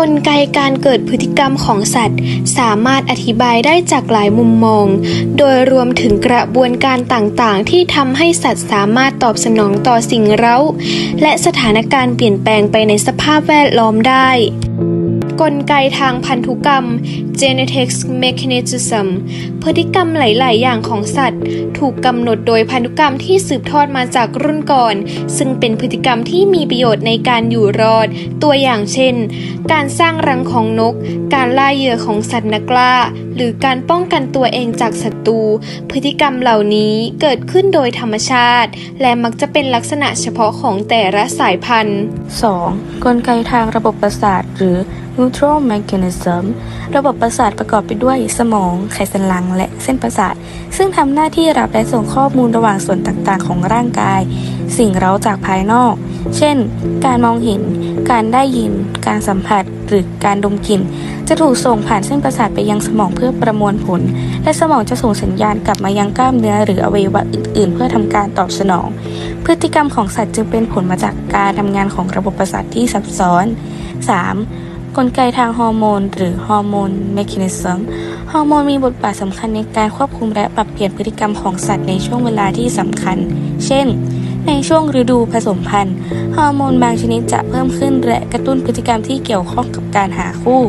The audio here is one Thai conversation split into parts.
กลไกการเกิดพฤติกรรมของสัตว์ สามารถอธิบายได้จากหลายมุมมอง โดยรวมถึงกระบวนการต่างๆ ที่ทำให้สัตว์สามารถตอบสนองต่อสิ่งเร้า และสถานการณ์เปลี่ยนแปลงไปในสภาพแวดล้อมได้ กลไกทางพันธุกรรม genetics mechanism พฤติกรรมหลาย ๆ อย่างของสัตว์ ถูกกำหนดโดยพันธุกรรมที่สืบทอดมาจากรุ่นก่อน ซึ่งเป็นพฤติกรรมที่มีประโยชน์ในการอยู่รอด ตัวอย่างเช่น การสร้างรังของนก การล่าเหยื่อของสัตว์นักล่า หรือการป้องกันตัวเองจากศัตรู พฤติกรรมเหล่านี้เกิดขึ้นโดยธรรมชาติ และมักจะเป็นลักษณะเฉพาะของแต่ละสายพันธุ์ 2. กลไกทางระบบประสาทหรือ neutral mechanism ระบบประสาทประกอบไปด้วยสมอง ไขสันหลัง และเส้นประสาท ซึ่งทำหน้าที่รับและส่งข้อมูลระหว่างส่วนต่างๆ ของร่างกาย สิ่งเร้าจากภายนอก เช่น การมองเห็น การได้ยิน การสัมผัส หรือการดมกลิ่น จะถูกส่งผ่านเส้นประสาทไปยังสมองเพื่อประมวลผล และสมองจะส่งสัญญาณกลับมายังกล้ามเนื้อหรืออวัยวะอื่น ๆ เพื่อทำการตอบสนอง พฤติกรรมของสัตว์จึงเป็นผลมาจากการทำงานของระบบประสาทที่ซับซ้อน 3. กลไกทางฮอร์โมน หรือฮอร์โมนเมคานิซึมฮอร์โมนมีบทบาทสำคัญในการควบคุมและปรับเปลี่ยนพฤติกรรมของสัตว์ในช่วงเวลาที่สำคัญ เช่น ในช่วงฤดูผสมพันธุ์ ฮอร์โมนบางชนิดจะเพิ่มขึ้นและกระตุ้นพฤติกรรมที่เกี่ยวข้องกับการหาคู่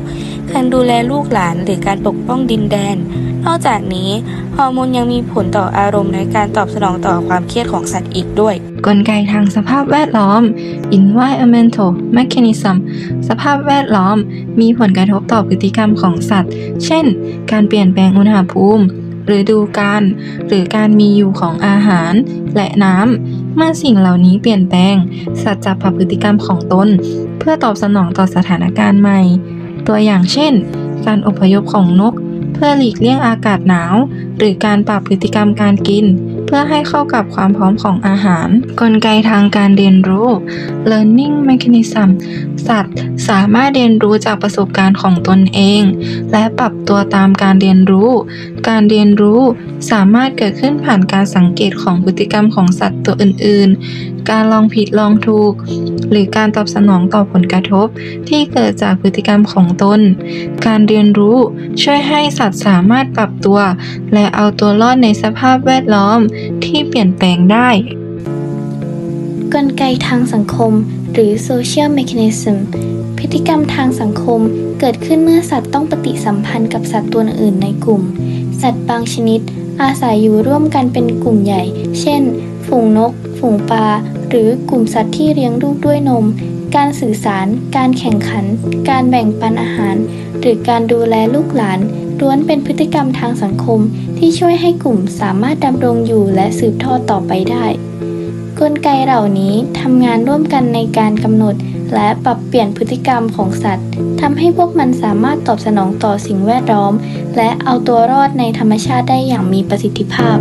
การดูแลลูกหลานหรือการปกป้องดินแดน นอกจากนี้ฮอร์โมนยังมีผลต่ออารมณ์ในการตอบสนองต่อความเครียดของสัตว์อีกด้วย กลไกทางสภาพแวดล้อม environmental mechanism สภาพแวดล้อม มีผลกระทบต่อพฤติกรรมของสัตว์ เช่น การเปลี่ยนแปลงอุณหภูมิฤดูกาลหรือการมีอยู่ของอาหารและน้ำ เมื่อสิ่งเหล่านี้เปลี่ยนแปลง สัตว์จะปรับพฤติกรรมของตน เพื่อตอบสนองต่อสถานการณ์ใหม่ ตัวอย่างเช่น การอพยพของนก เพื่อหลีกเลี่ยงอากาศหนาว หรือการปรับพฤติกรรมการกิน เพื่อให้เข้ากับความพร้อมของอาหาร กลไกทางการเรียนรู้ learning mechanism สัตว์สามารถเรียนรู้จากประสบการณ์ของตนเอง และปรับตัวตามการเรียนรู้ การเรียนรู้สามารถเกิดขึ้นผ่านการสังเกตของพฤติกรรมของสัตว์ตัวอื่น ๆการลองผิดลองถูก หรือการตอบสนองต่อผลกระทบ ที่เกิดจากพฤติกรรมของตน การเรียนรู้ช่วยให้สัตว์สามารถปรับตัว และเอาตัวรอดในสภาพแวดล้อมที่เปลี่ยนแปลงได้ กลไกทางสังคม หรือ social mechanism พฤติกรรมทางสังคมเกิดขึ้นเมื่อสัตว์ต้องปฏิสัมพันธ์กับสัตว์ตัวอื่นในกลุ่ม สัตว์บางชนิดอาศัยอยู่ร่วมกันเป็นกลุ่มใหญ่ เช่น ฝูงนก ฝูงปลา หรือกลุ่มสัตว์ที่เลี้ยงลูกด้วยนม การสื่อสาร การแข่งขัน การแบ่งปันอาหาร หรือการดูแลลูกหลานล้วนเป็นพฤติกรรมทางสังคมที่ช่วยให้กลุ่มสามารถดำรงอยู่และสืบทอดต่อไปได้ กลไกเหล่านี้ทำงานร่วมกันในการกำหนด และปรับเปลี่ยนพฤติกรรมของสัตว์ทำให้พวกมันสามารถตอบสนองต่อสิ่งแวดล้อม และเอาตัวรอดในธรรมชาติได้อย่างมีประสิทธิภาพ